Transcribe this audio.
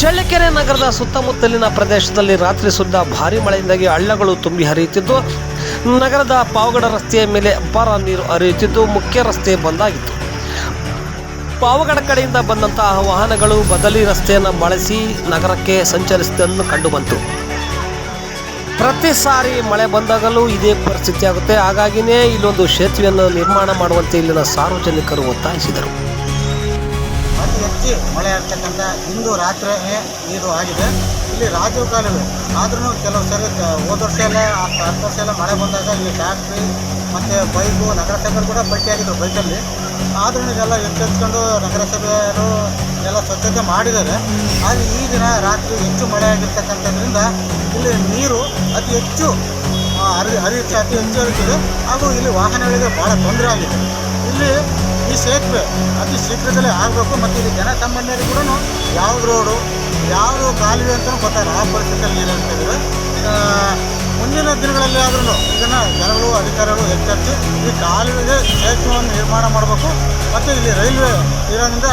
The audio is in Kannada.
ಚಳ್ಳಕೆರೆ ನಗರದ ಸುತ್ತಮುತ್ತಲಿನ ಪ್ರದೇಶದಲ್ಲಿ ರಾತ್ರಿ ಸುದ್ದ ಭಾರಿ ಮಳೆಯಿಂದಾಗಿ ಹಳ್ಳಗಳು ತುಂಬಿ ಹರಿಯುತ್ತಿದ್ದು, ನಗರದ ಪಾವಗಡ ರಸ್ತೆಯ ಮೇಲೆ ಅಪಾರ ನೀರು ಹರಿಯುತ್ತಿದ್ದು, ಮುಖ್ಯ ರಸ್ತೆ ಬಂದಾಗಿತ್ತು. ಪಾವಗಡ ಕಡೆಯಿಂದ ಬಂದಂತಹ ವಾಹನಗಳು ಬದಲಿ ರಸ್ತೆಯನ್ನು ಬಳಸಿ ನಗರಕ್ಕೆ ಸಂಚರಿಸಿದ್ದನ್ನು ಕಂಡುಬಂತು. ಪ್ರತಿ ಸಾರಿ ಮಳೆ ಬಂದಾಗಲೂ ಇದೇ ಪರಿಸ್ಥಿತಿ ಆಗುತ್ತೆ ಹಾಗಾಗಿನೇ ಇಲ್ಲೊಂದು ಸೇತುವೆಯನ್ನು ನಿರ್ಮಾಣ ಮಾಡುವಂತೆ ಇಲ್ಲಿನ ಸಾರ್ವಜನಿಕರು ಒತ್ತಾಯಿಸಿದರು. ಮಳೆ ಆಗ್ತಕ್ಕಂಥ ಇಂದು ರಾತ್ರಿ ನೀರು ಆಗಿದೆ. ಇಲ್ಲಿ ರಾಜೀವ್ ಕಾಲುವೆ. ಆದ್ರೂ ಕೆಲವು ಕ- ಹೋದ ವರ್ಷ ಎಲ್ಲ ಹತ್ತು ವರ್ಷ ಎಲ್ಲ ಮಳೆ ಬಂದಾಗ ಇಲ್ಲಿ ಟ್ಯಾಕ್ಟ್ರಿ ಮತ್ತು ಬೈಕು, ನಗರಸಭೆಯವರು ಕೂಡ ಭೇಟಿಯಾಗಿದ್ರು ಬೈಕಲ್ಲಿ. ಆದ್ರೂ ಇದೆಲ್ಲ ಎಚ್ಚೆತ್ಕೊಂಡು ನಗರಸಭೆಯವರು ಎಲ್ಲ ಸ್ವಚ್ಛತೆ ಮಾಡಿದ್ದಾರೆ. ಆದರೆ ಈ ದಿನ ರಾತ್ರಿ ಹೆಚ್ಚು ಮಳೆ ಆಗಿರ್ತಕ್ಕಂಥದ್ರಿಂದ ಇಲ್ಲಿ ನೀರು ಅತಿ ಹೆಚ್ಚು ಹರಿ ಹರಿಯುತ್ತೆ ಅತಿ ಹೆಚ್ಚು ಹರಿಯುತ್ತದೆ. ಹಾಗೂ ಇಲ್ಲಿ ವಾಹನಗಳಿಗೆ ಭಾಳ ತೊಂದರೆ ಆಗಿದೆ. ಇಲ್ಲಿ ಸೇತುವೆ ಅತಿ ಶೀಘ್ರದಲ್ಲೇ ಆಗಬೇಕು, ಮತ್ತು ಇಲ್ಲಿ ಜನಸಾಮಾನ್ಯರಿಗೂ ಕೂಡ ಯಾವ ರೋಡು, ಯಾವ ಕಾಲುವೆ ಅಂತ ಗೊತ್ತಾಗಲ್ಲ, ಆ ಪರಿಸ್ಥಿತಿಯಲ್ಲಿ ಏನು ಇರ್ತಿದೆ ಈಗ ಮುಂದಿನ ದಿನಗಳಲ್ಲಿ ಆದ್ರೂ ಇದನ್ನು ಜನಗಳು, ಅಧಿಕಾರಿಗಳು ಎಚ್ಚರಿಸಿ ಈ ಕಾಲುವೆಗೆ ಸೇತುವೆಯನ್ನು ನಿರ್ಮಾಣ ಮಾಡಬೇಕು. ಮತ್ತು ಇಲ್ಲಿ ರೈಲ್ವೆ ಇರೋದ್ರಿಂದ